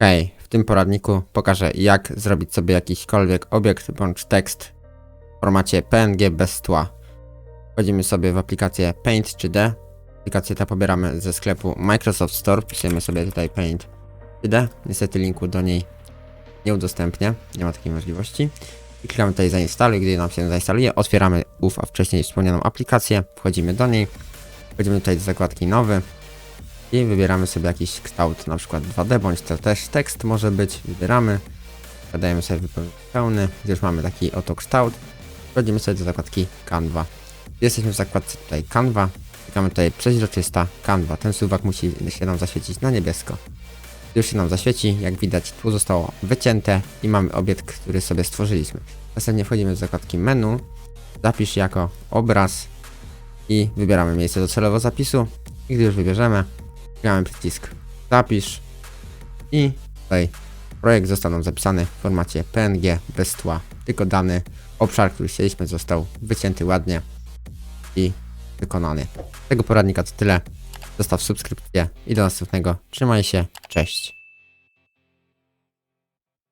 Okej, w tym poradniku pokażę jak zrobić sobie jakiśkolwiek obiekt bądź tekst w formacie PNG bez tła. Wchodzimy sobie w aplikację Paint 3D. Aplikację tę pobieramy ze sklepu Microsoft Store. Wpisujemy sobie tutaj Paint 3D. Niestety linku do niej nie udostępnię, nie ma takiej możliwości. I klikamy tutaj zainstaluj, gdy nam się zainstaluje, otwieramy ów, a wcześniej wspomnianą aplikację, wchodzimy do niej, wchodzimy tutaj do zakładki nowy i wybieramy sobie jakiś kształt, na przykład 2D, bądź to też tekst może być, wybieramy, dodajemy sobie wypełnienie pełny, już mamy taki oto kształt, wchodzimy sobie do zakładki Canva. Jesteśmy w zakładce tutaj Canva, klikamy tutaj przeźroczysta Canva, ten suwak musi się nam zaświecić na niebiesko. Już się nam zaświeci, jak widać tu zostało wycięte i mamy obiekt, który sobie stworzyliśmy. Następnie wchodzimy do zakładki menu, zapisz jako obraz i wybieramy miejsce docelowo zapisu i gdy już wybierzemy, klikamy przycisk zapisz i tutaj projekt został nam zapisany w formacie PNG bez tła, tylko dany obszar, który chcieliśmy został wycięty ładnie i wykonany. Tego poradnika to tyle. Zostaw subskrypcję i do następnego. Trzymaj się, cześć.